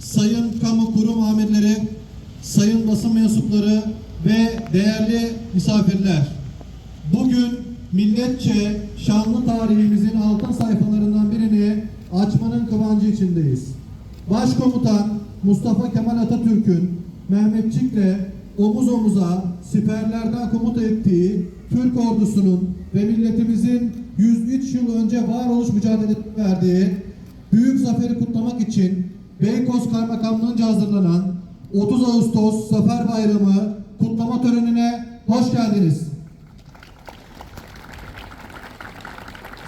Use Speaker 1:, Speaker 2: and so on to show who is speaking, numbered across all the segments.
Speaker 1: sayın kamu kurum amirleri, sayın basın mensupları ve değerli misafirler. Bugün milletçe şanlı tarihimizin altın sayfalarından birini açmanın kıvancı içindeyiz. Başkomutan Mustafa Kemal Atatürk'ün Mehmetçik'le omuz omuza siperlerden komuta ettiği Türk ordusunun ve milletimizin 103 yıl önce varoluş mücadelesi verdiği büyük zaferi kutlamak için Beykoz Kaymakamlığı'nca hazırlanan 30 Ağustos Zafer Bayramı kutlama törenine hoş geldiniz.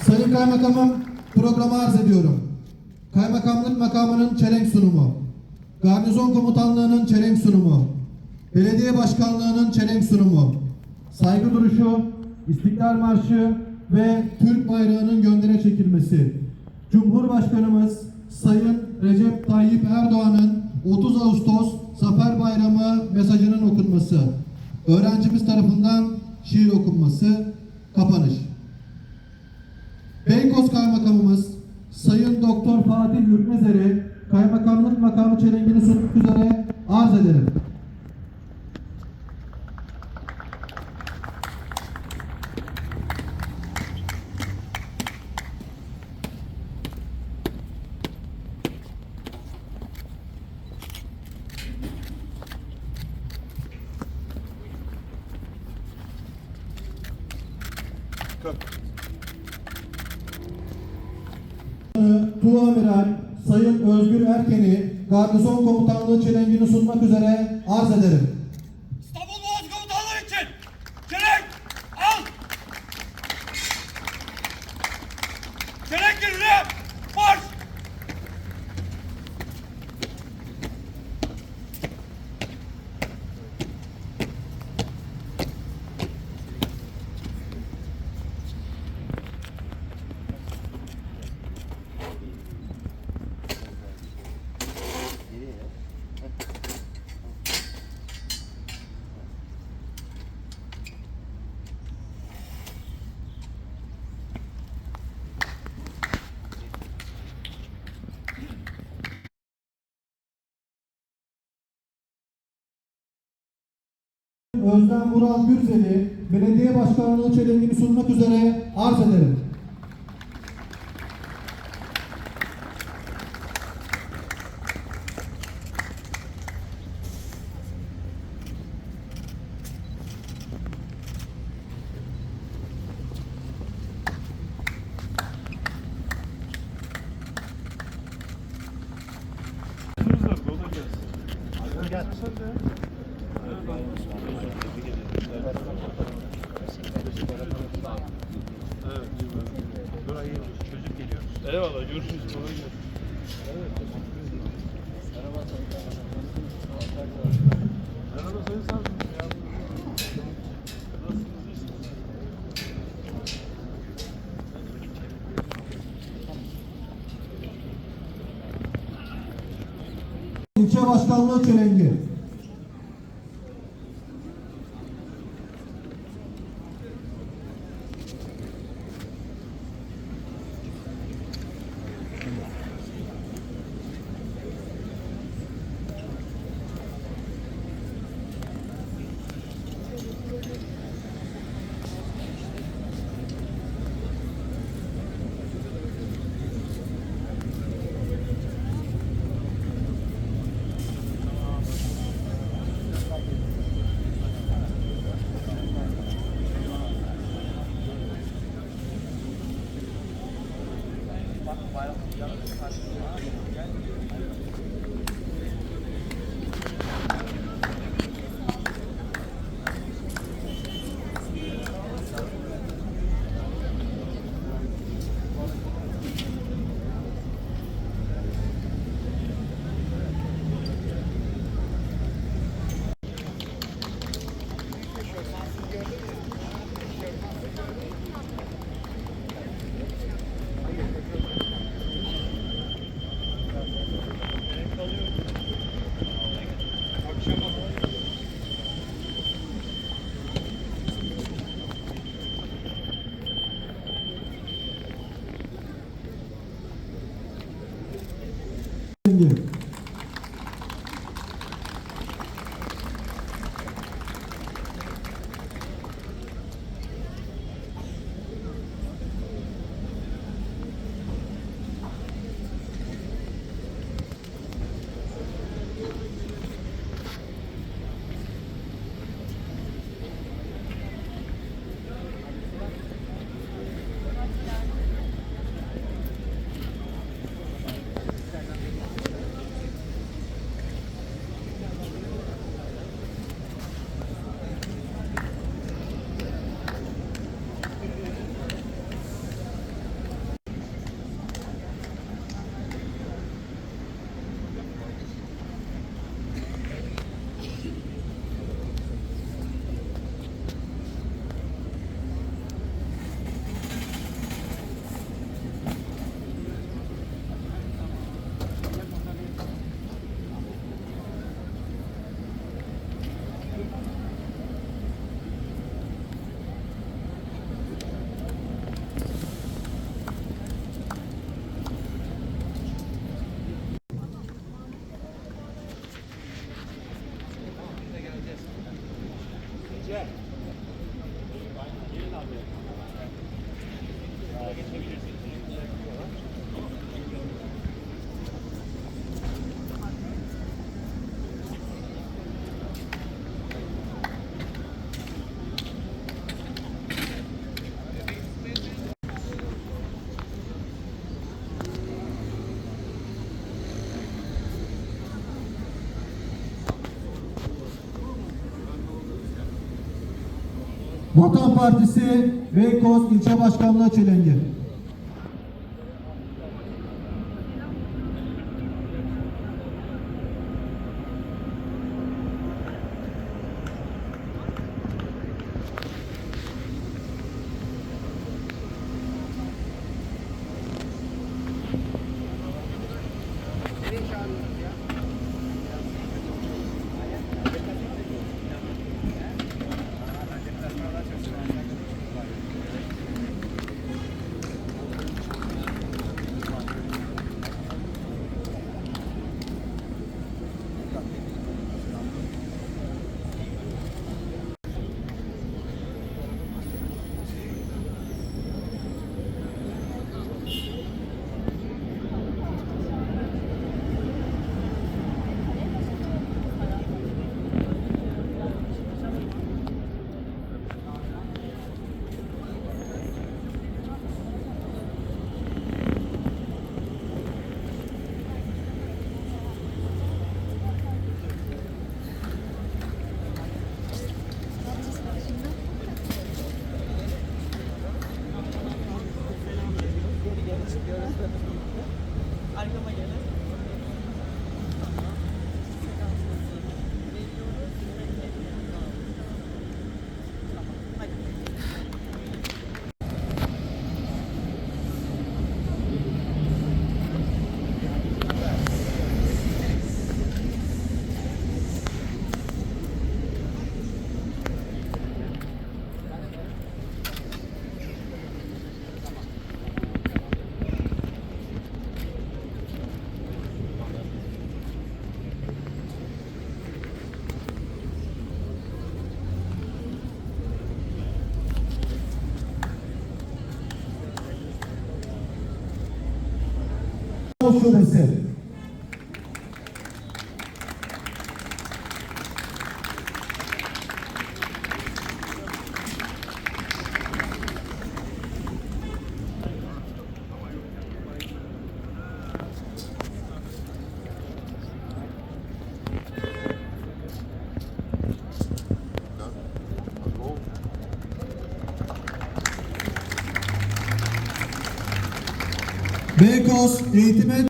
Speaker 1: Sayın Kaymakamım programı arz ediyorum. Kaymakamlık makamının çelenk sunumu, Garnizon Komutanlığı'nın çelenk sunumu, Belediye Başkanlığı'nın çelenk sunumu, saygı duruşu, İstiklal Marşı ve Türk bayrağının göndere çekilmesi, Cumhurbaşkanımız Sayın Recep Tayyip Erdoğan'ın 30 Ağustos Zafer Bayramı mesajının okunması, öğrencimiz tarafından şiir okunması, kapanış. Beykoz Kaymakamımız Sayın Doktor Fatih Ürkmezer'i kaymakamlık makamı çelengini sunmak üzere arz ederim. Tuğamiral Sayın Özgür Erken'i Garnizon Komutanlığı çelengini sunmak üzere arz ederim.
Speaker 2: İstanbul Boğaz Komutanlığı için çelenk al. Çelenk yerine marş.
Speaker 1: Özlem Vural Gürzel'i Belediye Başkanlığı çelengini sunmak üzere arz ederim.
Speaker 2: Eyvallah görüşürüz. Kolay gelsin.
Speaker 1: İlçe Başkanlığı çelengi. Vatan Partisi Beykoz İlçe Başkanlığı Çelengi. Şubesi. Beykoz Eğitime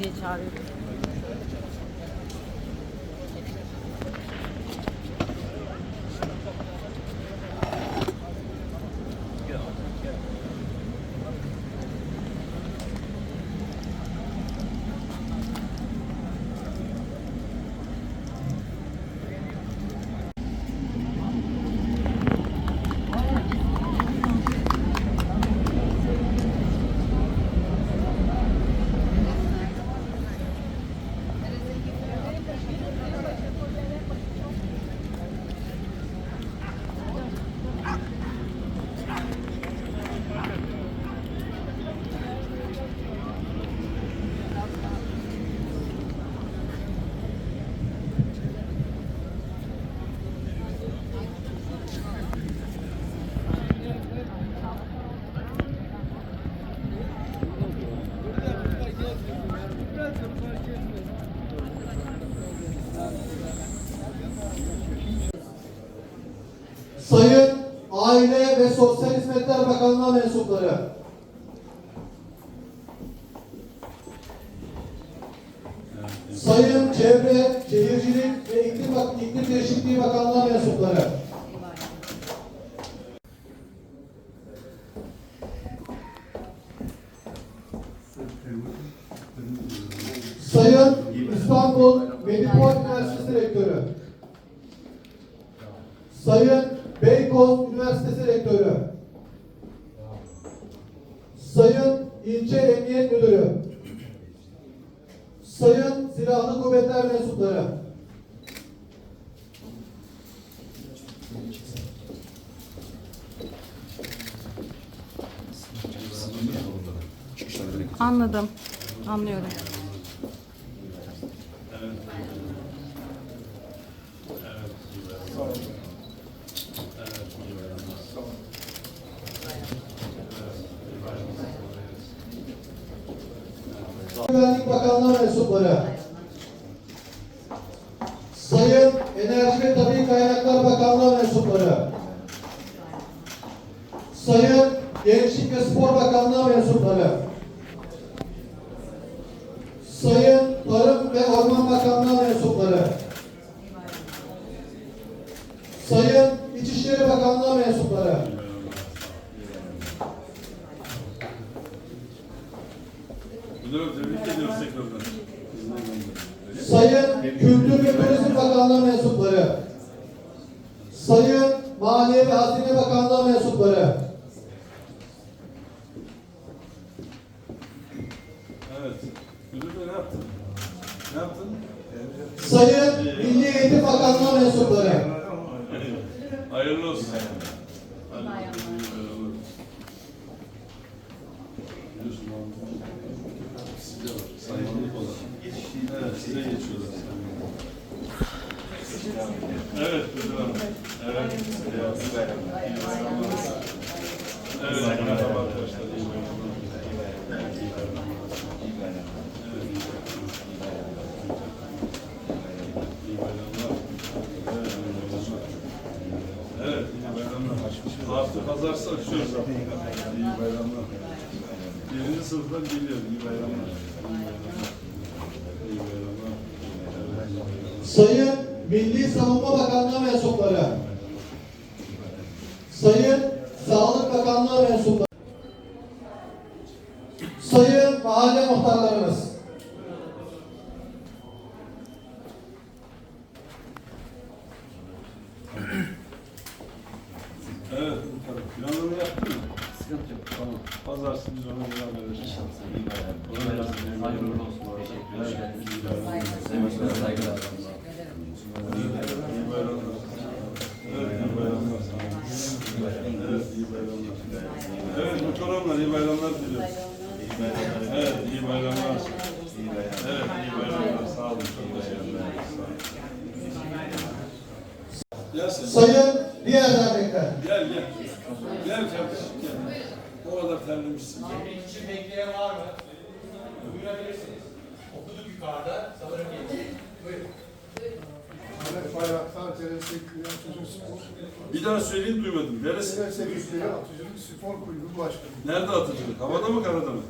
Speaker 3: Size resim çekin diye çağırıyorum.
Speaker 1: Sosyal Hizmetler Bakanlığı mensupları. Sayın Çevre, Şehircilik ve İklim, İklim Değişikliği Bakanlığı mensupları. Sayın İstanbul Medipol Üniversitesi Rektörü. Sayın Beykoz Üniversitesi Rektörü. Sayın İlçe Emniyet Müdürü. Sayın Silahlı Kuvvetler mensupları.
Speaker 3: Anladım. Anlıyorum.
Speaker 1: Güvenlik Bakanlığı mensupları. Sayın Enerji ve Tabii Kaynaklar Bakanlığı mensupları. Sayın Gençlik ve Spor Bakanlığı mensupları. Sayın Tarım ve Orman Bakanlığı mensupları. Sayın İçişleri Bakanlığı mensupları.
Speaker 4: Müdürüm tebrik ediyoruz tekrardan.
Speaker 1: Sayın Kültür ve Turizm Bakanlığı mensupları. Sayın Maliye ve Hazine Bakanlığı mensupları.
Speaker 4: Evet. Müdür ne yaptın? Ne yaptın?
Speaker 1: Sayın Milli Eğitim Bakanlığı mensupları.
Speaker 4: Hayırlı olsun. Bayramlar. Biliyorsun, Size var. Saymanlık olan. Evet, size geçiyorlar. Evet, müdür hanım. Evet. Evet, merhaba arkadaşlar. İyi bayramlar. Evet, iyi bayramlar. Evet, iyi bayramlar. İyi bayramlar. Evet, iyi bayramlar. Evet, iyi bayramlar. Hafta pazarsa açıyoruz. İyi bayramlar. Birinci sınıftan geliyor. İyi bayramlar. İyi bayramlar.
Speaker 1: Sayın Milli Savunma Bakanlığı mensupları. Sayın Sağlık Bakanlığı mensupları. Sayın mahalle muhtarlarımız.
Speaker 4: Evet, muhtarım. Planlarını yaptın mı? Sıkıntı yok. Tamam. Pazarsın biz ona göre haberleşiriz. İyi bayramlar. Ona göre Hayırlı olsun. Teşekkür ederim. İyi bayramlar.
Speaker 5: Saygılar.
Speaker 4: İyi bayramlar. Evet, iyi bayramlar. Evet, iyi bayramlar. Evet, muhtarımlar iyi bayramlar diliyoruz. Evet, iyi bayramlar. Evet, iyi bayramlar. Sağ olun. Gel sen.
Speaker 1: Sayın diğer dernekler.
Speaker 4: Gel gel. Gel kardeşim gel. O kadar terlemişsin.
Speaker 2: için bekleyen var mı? Buyurabilirsiniz. Okuduk yukarıda. Sanırım geçti. Buyurun.
Speaker 4: Bir daha söyleyin duymadım. Neresi?
Speaker 6: Deresek, Spor Kulübü Başkanı.
Speaker 4: Nerede atıcılık? Havada mı karada mı?